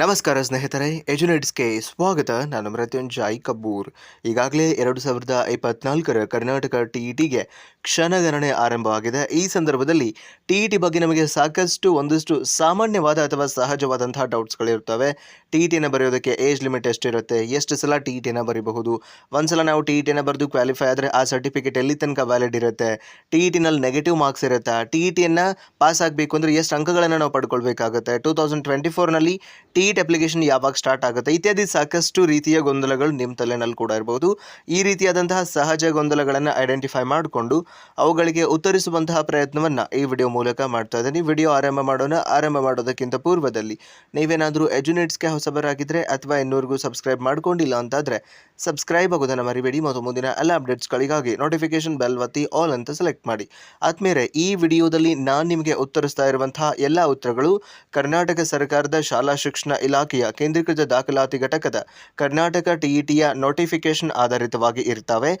ನಮಸ್ಕಾರ ಸ್ನೇಹಿತರೆ, ಎಜುನೇಟ್ಸ್ಗೆ ಸ್ವಾಗತ. ನಾನು ಮೃತ್ಯುಂಜಯ್ ಕಬ್ಬೂರ್ ಈಗಾಗಲೇ ಎರಡು ಸಾವಿರದ ಇಪ್ಪತ್ನಾಲ್ಕರ ಕರ್ನಾಟಕ ಟಿ ಇ ಟಿಗೆ ಕ್ಷಣಗಣನೆ ಆರಂಭವಾಗಿದೆ. ಈ ಸಂದರ್ಭದಲ್ಲಿ ಟಿ ಇ ಟಿ ಬಗ್ಗೆ ನಮಗೆ ಸಾಕಷ್ಟು ಒಂದಷ್ಟು ಸಾಮಾನ್ಯವಾದ ಅಥವಾ ಸಹಜವಾದಂತಹ ಡೌಟ್ಸ್ಗಳಿರ್ತವೆ ಟಿ ಇ ಟಿನ ಬರೆಯೋದಕ್ಕೆ ಏಜ್ ಲಿಮಿಟ್ ಎಷ್ಟಿರುತ್ತೆ? ಎಷ್ಟು ಸಲ ಟಿ ಇ ಟಿನ ಬರೀಬಹುದು? ಒಂದ್ಸಲ ನಾವು ಟಿ ಇ ಟಿನ ಬರೆದು ಕ್ವಾಲಿಫೈ ಆದರೆ ಆ ಸರ್ಟಿಫಿಕೇಟ್ ಎಲ್ಲಿ ತನಕ ವ್ಯಾಲಿಡ್ ಇರುತ್ತೆ? ಟಿ ಇ ಟಿನಲ್ಲಿ ನೆಗೆಟಿವ್ ಮಾರ್ಕ್ಸ್ ಇರುತ್ತಾ? ಟಿ ಇ ಟಿಯನ್ನು ಪಾಸ್ ಆಗಬೇಕು ಅಂದರೆ ಎಷ್ಟು ಅಂಕಗಳನ್ನು ನಾವು ಪಡ್ಕೊಳ್ಬೇಕಾಗುತ್ತೆ? ಟೂ ತೌಸಂಡ್ ಟ್ವೆಂಟಿ ಫೋರ್ನಲ್ಲಿ ಟಿ ಇಟ್ ಅಪ್ಲಿಕೇಶನ್ ಯಾವಾಗ ಸ್ಟಾರ್ಟ್ ಆಗುತ್ತೆ? ಇತ್ಯಾದಿ ಸಾಕಷ್ಟು ರೀತಿಯ ಗೊಂದಲಗಳು ನಿಮ್ಮ ತಲೆನಲ್ಲಿ ಕೂಡ ಇರಬಹುದು ಈ ರೀತಿಯಾದಂತಹ ಸಹಜ ಗೊಂದಲಗಳನ್ನು ಐಡೆಂಟಿಫೈ ಮಾಡಿಕೊಂಡು ಅವುಗಳಿಗೆ ಉತ್ತರಿಸುವಂತಹ ಪ್ರಯತ್ನವನ್ನು ಈ ವಿಡಿಯೋ ಮೂಲಕ ಮಾಡ್ತಾ ಇದ್ದೀನಿ. ವಿಡಿಯೋ ಆರಂಭ ಮಾಡೋಣ. ಆರಂಭ ಮಾಡೋದಕ್ಕಿಂತ ಪೂರ್ವದಲ್ಲಿ ನೀವೇನಾದರೂ ಎಜುನೇಟ್ಸ್ಗೆ ಹೊಸಬರಾಗಿದ್ದರೆ ಅಥವಾ ಇನ್ನೂರಿಗೂ ಸಬ್ಸ್ಕ್ರೈಬ್ ಮಾಡ್ಕೊಂಡಿಲ್ಲ ಅಂತಾದರೆ ಸಬ್ಸ್ಕ್ರೈಬ್ ಆಗೋದನ್ನು ಮರಿಬೇಡಿ. ಮತ್ತು ಮುಂದಿನ ಎಲ್ಲ ಅಪ್ಡೇಟ್ಸ್ಗಳಿಗಾಗಿ ನೋಟಿಫಿಕೇಶನ್ ಬೆಲ್ ಒತ್ತಿ ಆಲ್ ಅಂತ ಸೆಲೆಕ್ಟ್ ಮಾಡಿ. ಆದ್ಮೇಲೆ ಈ ವಿಡಿಯೋದಲ್ಲಿ ನಾನು ನಿಮಗೆ ಉತ್ತರಿಸ್ತಾ ಇರುವಂತಹ ಎಲ್ಲ ಉತ್ತರಗಳು ಕರ್ನಾಟಕ ಸರ್ಕಾರದ ಶಾಲಾ ಶಿಕ್ಷಣ ಇಲಾಖೆಯ ಕೇಂದ್ರೀಕೃತ ದಾಖಲಾತಿ ಘಟಕದ ಕರ್ನಾಟಕ ಟಿಇಟಿಯ ನೋಟಿಫಿಕೇಶನ್ ಆಧಾರಿತವಾಗಿ ಇರ್ತವೆ.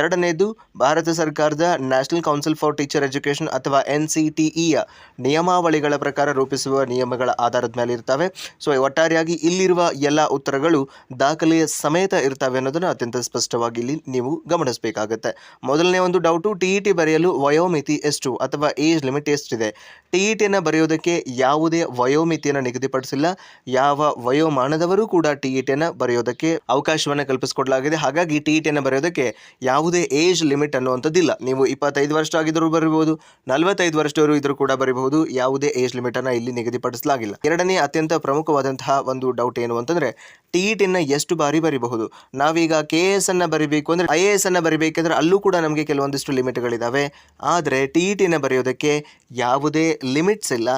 ಎರಡನೇದು, ಭಾರತ ಸರ್ಕಾರದ National Council for Teacher Education ಅಥವಾ ಎನ್ ಸಿ ಇಯ ನಿಯಮಾವಳಿಗಳ ಪ್ರಕಾರ ರೂಪಿಸುವ ನಿಯಮಗಳ ಆಧಾರದ ಮೇಲೆ ಇರ್ತವೆ. ಸೊ ಒಟ್ಟಾರೆಯಾಗಿ ಇಲ್ಲಿರುವ ಎಲ್ಲ ಉತ್ತರಗಳು ದಾಖಲೆಯ ಸಮೇತ ಇರ್ತವೆ ಅನ್ನೋದನ್ನು ಅತ್ಯಂತ ಸ್ಪಷ್ಟವಾಗಿ ಇಲ್ಲಿ ನೀವು ಗಮನಿಸಬೇಕಾಗುತ್ತೆ. ಮೊದಲನೇ ಒಂದು ಡೌಟು ಟಿ ಇ ಟಿ ಬರೆಯಲು ವಯೋಮಿತಿ ಎಷ್ಟು ಅಥವಾ ಏಜ್ ಲಿಮಿಟ್ ಎಷ್ಟಿದೆ? ಟಿ ಇ ಟಿಯನ್ನು ಬರೆಯೋದಕ್ಕೆ ಯಾವುದೇ ವಯೋಮಿತಿಯನ್ನು ನಿಗದಿಪಡಿಸಿಲ್ಲ. ಯಾವ ವಯೋಮಾನದವರು ಕೂಡ ಟಿ ಇ ಟಿಯನ್ನು ಬರೆಯೋದಕ್ಕೆ ಅವಕಾಶವನ್ನು ಕಲ್ಪಿಸಿಕೊಡಲಾಗಿದೆ. ಹಾಗಾಗಿ ಟಿ ಇ ಟಿಯನ್ನು ಬರೆಯೋದಕ್ಕೆ ಯಾವುದೇ ಏಜ್ ಲಿಮಿಟ್ ಅನ್ನುವಂಥದ್ದಿಲ್ಲ. ನೀವು ಇಪ್ಪತ್ತೈದು ವರ್ಷ ಆಗಿದ್ದರೂ ಬರಬಹುದು, ನಲವತ್ತೈದು ವರ್ಷದವರು ಇದ್ರೂ ಕೂಡ ಬರೀಬಹುದು, ಯಾವುದೇ ಏಜ್ ಲಿಮಿಟ್ ಅನ್ನ ಇಲ್ಲಿ ನಿಗದಿಪಡಿಸಲಾಗಿಲ್ಲ. ಎರಡನೇ ಅತ್ಯಂತ ಪ್ರಮುಖವಾದಂತಹ ಒಂದು ಡೌಟ್ ಏನು ಅಂತಂದ್ರೆ ಟಿ ಇ ಎಷ್ಟು ಬಾರಿ ಬರಿಬಹುದು? ನಾವೀಗ ಕೆ ಎಸ್ ಅನ್ನು ಬರಿಬೇಕು ಅಂದರೆ ಐ ಎ ಎಸ್ ಅನ್ನು ಬರಿಬೇಕಂದ್ರೆ ಅಲ್ಲೂ ಕೂಡ ನಮಗೆ ಕೆಲವೊಂದಿಷ್ಟು ಲಿಮಿಟ್ಗಳಿದ್ದಾವೆ ಆದರೆ ಟಿ ಇ ಟಿನ ಬರೆಯೋದಕ್ಕೆ ಯಾವುದೇ ಲಿಮಿಟ್ಸ್ ಇಲ್ಲ.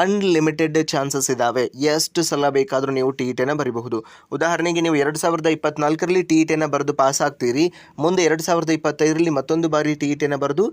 ಅನ್ಲಿಮಿಟೆಡ್ ಚಾನ್ಸಸ್ ಇದ್ದಾವೆ ಎಷ್ಟು ಸಲ ಬೇಕಾದರೂ ನೀವು ಟಿ ಇ ಟಿನ ಬರಿಬಹುದು. ಉದಾಹರಣೆಗೆ ನೀವು ಎರಡು ಸಾವಿರದ ಇಪ್ಪತ್ನಾಲ್ಕರಲ್ಲಿ ಟಿ ಇ ಟಿನ ಬರೆದು ಪಾಸ್ ಆಗ್ತೀರಿ. ಮುಂದೆ ಎರಡು ಸಾವಿರದ ಇಪ್ಪತ್ತೈದರಲ್ಲಿ ಮತ್ತೊಂದು ಬಾರಿ ಟಿ ಇ ಟಿನ ಬರೆದು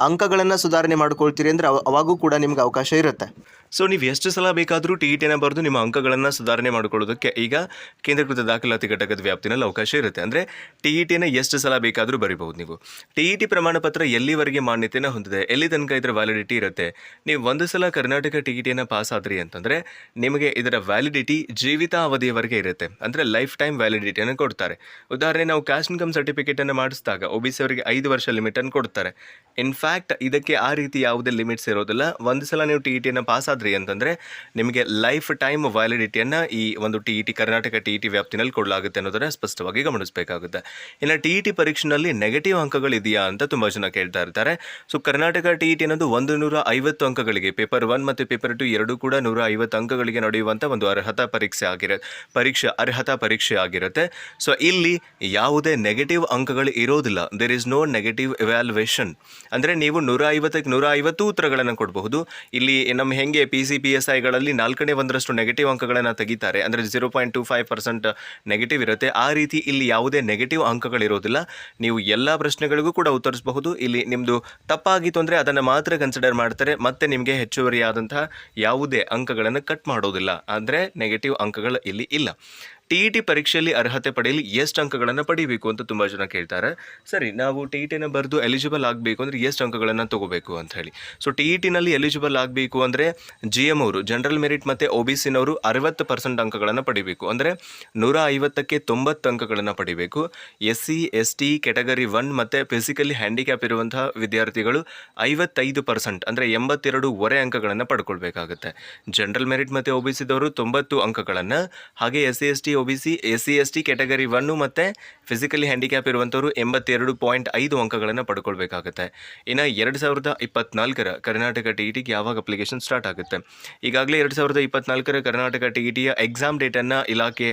ಅಂಕಗಳನ್ನು ಸುಧಾರಣೆ ಮಾಡ್ಕೊಳ್ತೀರಿ ಅಂದರೆ ಅವ- ಅವಾಗೂ ಕೂಡ ನಿಮ್ಗೆ ಅವಕಾಶ ಇರುತ್ತೆ. ಸೊ ನೀವು ಎಷ್ಟು ಸಲ ಬೇಕಾದರೂ ಟಿ ಟಿನ ಬರೆದು ನಿಮ್ಮ ಅಂಕಗಳನ್ನು ಸುಧಾರಣೆ ಮಾಡಿಕೊಳ್ಳೋದಕ್ಕೆ ಈಗ ಕೇಂದ್ರೀಕೃತ ದಾಖಲಾತಿ ಘಟಕದ ವ್ಯಾಪ್ತಿನಲ್ಲಿ ಅವಕಾಶ ಇರುತ್ತೆ. ಅಂದರೆ ಟಿ ಇಟಿನ ಟಿನ ಎಷ್ಟು ಸಲ ಬೇಕಾದರೂ ಬರಿಬಹುದು ನೀವು. ಟಿ ಇ ಟಿ ಪ್ರಮಾಣ ಪತ್ರ ಎಲ್ಲಿವರೆಗೆ ಮಾನ್ಯತೆಯನ್ನು ಹೊಂದಿದೆ, ಎಲ್ಲಿ ತನಕ ಇದರ ವ್ಯಾಲಿಡಿಟಿ ಇರುತ್ತೆ, ನೀವು ಒಂದು ಸಲ ಕರ್ನಾಟಕ ಟಿ ಇ ಪಾಸ್ ಆದ್ರಿ ಅಂತಂದರೆ ನಿಮಗೆ ಇದರ ವ್ಯಾಲಿಡಿಟಿ ಜೀವಿತಾವಧಿಯವರೆಗೆ ಇರುತ್ತೆ. ಅಂದರೆ ಲೈಫ್ ಟೈಮ್ ವ್ಯಾಲಿಡಿಟಿಯನ್ನು ಕೊಡ್ತಾರೆ. ಉದಾಹರಣೆ ನಾವು ಕ್ಯಾಶ್ ಇನ್ಕಮ್ ಸರ್ಟಿಫಿಕೇಟನ್ನು ಮಾಡಿಸಿದಾಗ ಒ ಬಿ ಸಿ ಅವರಿಗೆ ಐದು ವರ್ಷ ಲಿಮಿಟನ್ನು ಕೊಡ್ತಾರೆ. ಇನ್ಫ್ಯಾಕ್ಟ್ ಇದಕ್ಕೆ ಆ ರೀತಿ ಯಾವುದೇ ಲಿಮಿಟ್ಸ್ ಇರೋದಿಲ್ಲ. ಒಂದು ಸಲ ನೀವು ಟಿ ಇ ಟಿಯನ್ನು ಪಾಸ್ ಆದ್ರಿ ಅಂತಂದರೆ ನಿಮಗೆ ಲೈಫ್ ಟೈಮ್ ವ್ಯಾಲಿಡಿಟಿಯನ್ನು ಈ ಒಂದು T E T Karnataka T E T ವ್ಯಾಪ್ತಿನಲ್ಲಿ ಕೊಡಲಾಗುತ್ತೆ ಅನ್ನೋದನ್ನು ಸ್ಪಷ್ಟವಾಗಿ ಗಮನಿಸಬೇಕಾಗುತ್ತೆ. ಇನ್ನು ಟಿ ಇ ಟಿ ಪರೀಕ್ಷೆನಲ್ಲಿ ನೆಗೆಟಿವ್ ಅಂಕಗಳು ಇದೆಯಾ ಅಂತ ತುಂಬ ಜನ ಕೇಳ್ತಾ ಇರ್ತಾರೆ. So Karnataka T E T ಅನ್ನೋದು ಒಂದು ನೂರ ಐವತ್ತು ಅಂಕಗಳಿಗೆ ಪೇಪರ್ ಒನ್ ಮತ್ತು ಪೇಪರ್ ಟು ಎರಡು ಕೂಡ ನೂರ ಐವತ್ತು ಅಂಕಗಳಿಗೆ ನಡೆಯುವಂಥ ಒಂದು ಅರ್ಹತಾ ಪರೀಕ್ಷೆ ಆಗಿರುತ್ತೆ ಪರೀಕ್ಷೆ, ಅರ್ಹತಾ ಪರೀಕ್ಷೆ ಆಗಿರುತ್ತೆ. ಸೊ ಇಲ್ಲಿ ಯಾವುದೇ ನೆಗೆಟಿವ್ ಅಂಕಗಳು ಇರೋದಿಲ್ಲ. There is no negative evaluation ಅಂದರೆ ನೀವು ನೂರ ಐವತ್ತಕ್ಕೆ ನೂರ ಐವತ್ತು ಉತ್ತರಗಳನ್ನು ಕೊಡಬಹುದು. ಇಲ್ಲಿ ನಮ್ಮ ಹೆಂಗೆ ಪಿ ಸಿ ಪಿ ಎಸ್ ಐಗಳಲ್ಲಿ ನಾಲ್ಕನೇ ಒಂದರಷ್ಟು ನೆಗೆಟಿವ್ ಅಂಕಗಳನ್ನು ತೆಗಿತಾರೆ. ಅಂದರೆ zero point two five percent negative ಇರುತ್ತೆ. ಆ ರೀತಿ ಇಲ್ಲಿ ಯಾವುದೇ ನೆಗೆಟಿವ್ ಅಂಕಗಳಿರೋದಿಲ್ಲ. ನೀವು ಎಲ್ಲ ಪ್ರಶ್ನೆಗಳಿಗೂ ಕೂಡ ಉತ್ತರಿಸಬಹುದು. ಇಲ್ಲಿ ನಿಮ್ಮದು ತಪ್ಪಾಗಿತ್ತು ಅಂದರೆ ಅದನ್ನು ಮಾತ್ರ ಕನ್ಸಿಡರ್ ಮಾಡ್ತಾರೆ. ಮತ್ತೆ ನಿಮಗೆ ಹೆಚ್ಚುವರಿಯಾದಂತಹ ಯಾವುದೇ ಅಂಕಗಳನ್ನು ಕಟ್ ಮಾಡೋದಿಲ್ಲ. ಅಂದರೆ ನೆಗೆಟಿವ್ ಅಂಕಗಳು ಇಲ್ಲಿ ಇಲ್ಲ. ಟಿ ಇ ಟಿ ಪರೀಕ್ಷೆಯಲ್ಲಿ ಅರ್ಹತೆ ಪಡೆಯಲು ಎಷ್ಟು ಅಂಕಗಳನ್ನು ಪಡಿಬೇಕು ಅಂತ ತುಂಬ ಜನ ಕೇಳ್ತಾರೆ. ಸರಿ, ನಾವು ಟಿ ಇ ಟಿನ ಬರೆದು ಎಲಿಜಿಬಲ್ ಆಗಬೇಕು ಅಂದರೆ ಎಷ್ಟು ಅಂಕಗಳನ್ನು ತಗೋಬೇಕು ಅಂತ ಹೇಳಿ. ಸೊ ಟಿ ಇ ಟಿನಲ್ಲಿ ಎಲಿಜಿಬಲ್ ಆಗಬೇಕು ಅಂದರೆ ಜಿ ಎಂ ಅವರು ಜನರಲ್ ಮೆರಿಟ್ ಮತ್ತು ಒ ಬಿ ಸಿನವರು ಅರವತ್ತು ಪರ್ಸೆಂಟ್ ಅಂಕಗಳನ್ನು ಪಡಿಬೇಕು. ಅಂದರೆ ನೂರ ಐವತ್ತಕ್ಕೆ ತೊಂಬತ್ತು ಅಂಕಗಳನ್ನು ಪಡಿಬೇಕು. S C S T category one ಮತ್ತು ಫಿಸಿಕಲಿ ಹ್ಯಾಂಡಿಕ್ಯಾಪ್ ಇರುವಂತಹ ವಿದ್ಯಾರ್ಥಿಗಳು ಐವತ್ತೈದು ಪರ್ಸೆಂಟ್ ಅಂದರೆ ಎಂಬತ್ತೆರಡು ಒರೆ ಅಂಕಗಳನ್ನು ಪಡ್ಕೊಳ್ಬೇಕಾಗುತ್ತೆ. ಜನರಲ್ ಮೆರಿಟ್ ಮತ್ತು ಒ ಬಿ ಸಿದವರು ತೊಂಬತ್ತು ಅಂಕಗಳನ್ನು, ಹಾಗೆ S C S T O B C S C S T category one ಮತ್ತು ಫಿಸಿಕಲಿ ಹ್ಯಾಂಡಿಕ್ಯಾಪ್ ಇರುವಂಥವರು ಎಂಬತ್ತೆರಡು ಪಾಯಿಂಟ್ ಐದು ಅಂಕಗಳನ್ನು ಪಡ್ಕೊಳ್ಬೇಕಾಗುತ್ತೆ. ಇನ್ನು ಎರಡು ಸಾವಿರದ ಇಪ್ಪತ್ತ್ನಾಲ್ಕರ ಕರ್ನಾಟಕ ಟಿ ಇ ಟಿಗೆ ಯಾವಾಗ ಅಪ್ಲಿಕೇಶನ್ ಸ್ಟಾರ್ಟ್ ಆಗುತ್ತೆ? ಈಗಾಗಲೇ ಎರಡು ಸಾವಿರದ ಇಪ್ಪತ್ನಾಲ್ಕರ ಕರ್ನಾಟಕ ಟಿ ಎಕ್ಸಾಮ್ ಟಿಯ ಎಕ್ಸಾಮ್ ಡೇಟನ್ನು ಇಲಾಖೆ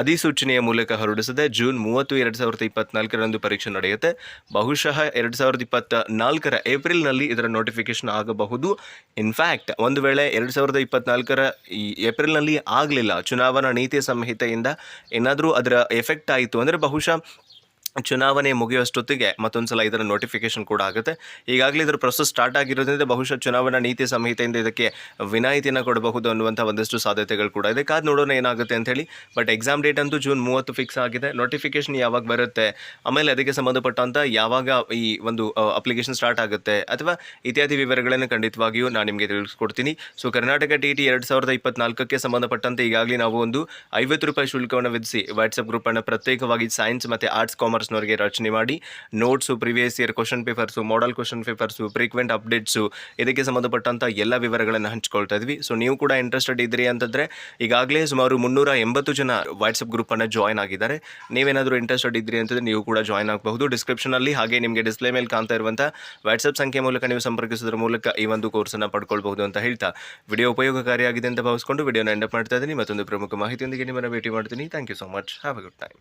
ಅಧಿಸೂಚನೆಯ ಮೂಲಕ ಹೊರಡಿಸಿದೆ. ಜೂನ್ ಮೂವತ್ತು ಎರಡು ಸಾವಿರದ ಇಪ್ಪತ್ನಾಲ್ಕರಂದು ಪರೀಕ್ಷೆ ನಡೆಯುತ್ತೆ. ಬಹುಶಃ ಎರಡು ಸಾವಿರದ ಇಪ್ಪತ್ತ ನಾಲ್ಕರ ಏಪ್ರಿಲ್ನಲ್ಲಿ ಇದರ ನೋಟಿಫಿಕೇಶನ್ ಆಗಬಹುದು. ಇನ್ಫ್ಯಾಕ್ಟ್ ಒಂದು ವೇಳೆ ಎರಡು ಸಾವಿರದ ಇಪ್ಪತ್ನಾಲ್ಕರ ಈ ಏಪ್ರಿಲ್ನಲ್ಲಿ ಆಗಲಿಲ್ಲ, ಚುನಾವಣಾ ನೀತಿ ಸಂಹಿತೆಯಿಂದ ಏನಾದರೂ ಅದರ ಎಫೆಕ್ಟ್ ಆಯಿತು ಅಂದರೆ ಬಹುಶಃ ಚುನಾವಣೆ ಮುಗಿಯುವಷ್ಟೊತ್ತಿಗೆ ಮತ್ತೊಂದು ಸಲ ಇದರ ನೋಟಿಫಿಕೇಶನ್ ಕೂಡ ಆಗುತ್ತೆ. ಈಗಾಗಲೇ ಇದರ ಪ್ರೊಸೆಸ್ ಸ್ಟಾರ್ಟ್ ಆಗಿರೋದ್ರಿಂದ ಬಹುಶಃ ಚುನಾವಣಾ ನೀತಿ ಸಂಹಿತೆಯಿಂದ ಇದಕ್ಕೆ ವಿನಾಯಿತಿನ ಕೊಡಬಹುದು ಅನ್ನುವಂಥ ಒಂದಷ್ಟು ಸಾಧ್ಯತೆಗಳು ಕೂಡ ಇದೆ. ಕಾದ್ ನೋಡೋಣ ಏನಾಗುತ್ತೆ ಅಂತ ಹೇಳಿ. ಬಟ್ ಎಕ್ಸಾಮ್ ಡೇಟ್ ಅಂತೂ ಜೂನ್ ಮೂವತ್ತು ಫಿಕ್ಸ್ ಆಗಿದೆ. ನೋಟಿಫಿಕೇಶನ್ ಯಾವಾಗ ಬರುತ್ತೆ? ಆಮೇಲೆ ಅದಕ್ಕೆ ಸಂಬಂಧಪಟ್ಟಂಥ ಯಾವಾಗ ಈ ಒಂದು ಅಪ್ಲಿಕೇಶನ್ ಸ್ಟಾರ್ಟ್ ಆಗುತ್ತೆ? ಅಥವಾ ಇತ್ಯಾದಿ ವಿವರಗಳನ್ನು ಖಂಡಿತವಾಗಿಯೂ ನಾನು ನಿಮಗೆ ತಿಳಿಸ್ಕೊಡ್ತೀನಿ. ಸೊ ಕರ್ನಾಟಕ ಟಿ ಟಿ ಎರಡು ಸಾವಿರದ ಇಪ್ಪತ್ನಾಲ್ಕಕ್ಕೆ ಸಂಬಂಧಪಟ್ಟಂತೆ ಈಗಾಗಲೇ ನಾವು ಒಂದು ಐವತ್ತು ರೂಪಾಯಿ ಶುಲ್ಕವನ್ನು ವಿಧಿಸಿ ವಾಟ್ಸಪ್ ಗ್ರೂಪನ್ನು ಪ್ರತ್ಯೇಕವಾಗಿ ಸೈನ್ಸ್ ಮತ್ತು ಆರ್ಟ್ಸ್ ಕಾಮರ್ಸ್ನವರಿಗೆ ರಚನೆ ಮಾಡಿ notes previous year question papers model question papers frequent updates ಇದಕ್ಕೆ ಸಂಬಂಧಪಟ್ಟಂಥ ಎಲ್ಲ ವಿವರಗಳನ್ನು ಹಂಚ್ಕೊಳ್ತಾ ಇದ್ವಿ. ಸೊ ನೀವು ಕೂಡ ಇಂಟ್ರೆಸ್ಟೆಡ್ ಇದ್ರಿ ಅಂತಂದರೆ, ಈಗಾಗಲೇ ಸುಮಾರು ಮುನ್ನೂರ ಎಂಬತ್ತು ಜನ ವಾಟ್ಸಪ್ ಗ್ರೂಪನ್ನು ಜಾಯ್ನ್ ಆಗಿದ್ದಾರೆ. ನೀವೇನಾದರೂ ಇಂಟ್ರೆಸ್ಟೆಡ್ ಇದ್ರಿ ಅಂತಂದರೆ, ನೀವು ಕೂಡ ಜಾಯ್ನ್ ಆಗಬಹುದು. ಡಿಸ್ಕ್ರಿಪ್ಷನಲ್ಲಿ ಹಾಗೆ ನಿಮಗೆ ಡಿಸ್ಪ್ಲೇ ಮೇಲೆ ಕಾಣ್ತಾ ಇರುವಂಥ ವಾಟ್ಸಪ್ ಸಂಖ್ಯೆ ಮೂಲಕ ನೀವು ಸಂಪರ್ಕಿಸೋದ್ರ ಮೂಲಕ ಈ ಒಂದು ಕೋರ್ಸನ್ನು ಪಡ್ಕೊಳ್ಬಹುದು ಅಂತ ಹೇಳ್ತಾ. ವಿಡಿಯೋ ಉಪಯೋಗಕಾರಿಯಾಗಿದೆ ಅಂತ ಭಾವಿಸ್ಕೊಂಡು ವಿಡಿಯೋನ ಎಂಡಪ್ ಮಾಡ್ತಾ ಇದ್ದೀನಿ. ಮತ್ತೊಂದು ಪ್ರಮುಖ ಮಾಹಿತಿಯೊಂದಿಗೆ ನಿಮ್ಮನ್ನು ಭೇಟಿ ಮಾಡ್ತೀನಿ. Thank you so much have a good time